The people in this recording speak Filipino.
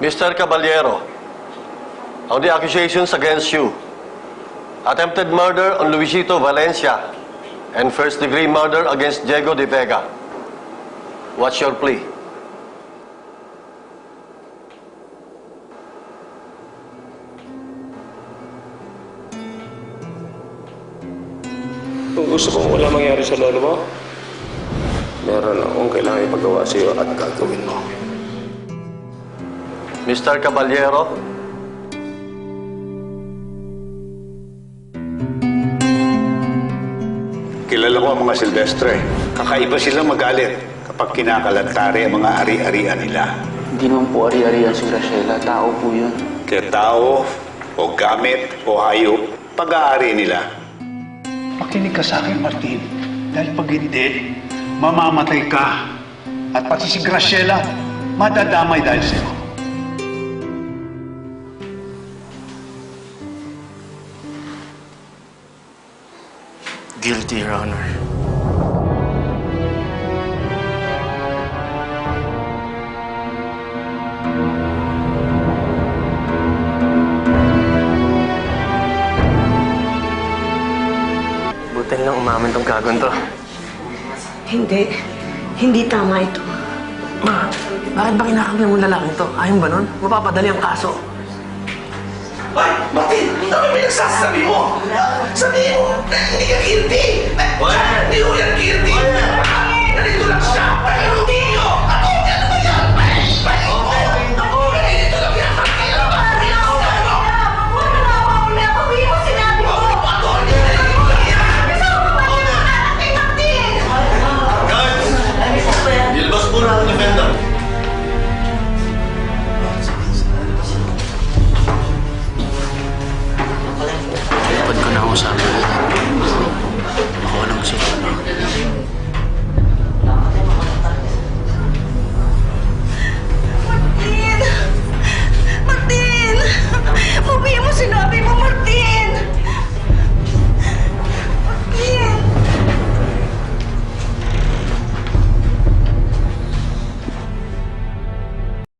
Mr. Caballero, on the accusations against you, attempted murder on Luisito Valencia and first-degree murder against Diego de Vega. What's your plea? Kung gusto mong wala mangyari sa lolo mo, meron akong kailangan ipagawa sa iyo at gagawin mo. Mr. Caballero, Kilala ko ang mga Silvestre. Kakaiba silang magalit kapag kinakalantari ang mga ari-arian nila. Hindi naman po ari-arian si Graciela. Tao po yun. Kaya tao, o gamit, o hayop, pag-aari nila. Makinig ka sa akin, Martin. Dahil pag hindi, mamamatay ka. At pati si Graciela, madadamay dahil sa'yo. Guilty, Your Honor. Buti lang umamin tong gagon to. Hindi. Hindi tama ito. Ma, bakit ba kinakampi mo lalaking to? Ayaw ba nun? Mapapadali ang kaso. Ay, Martin! Ano ba yung sasabi mo? Sabihin mo, hindi ka guilty!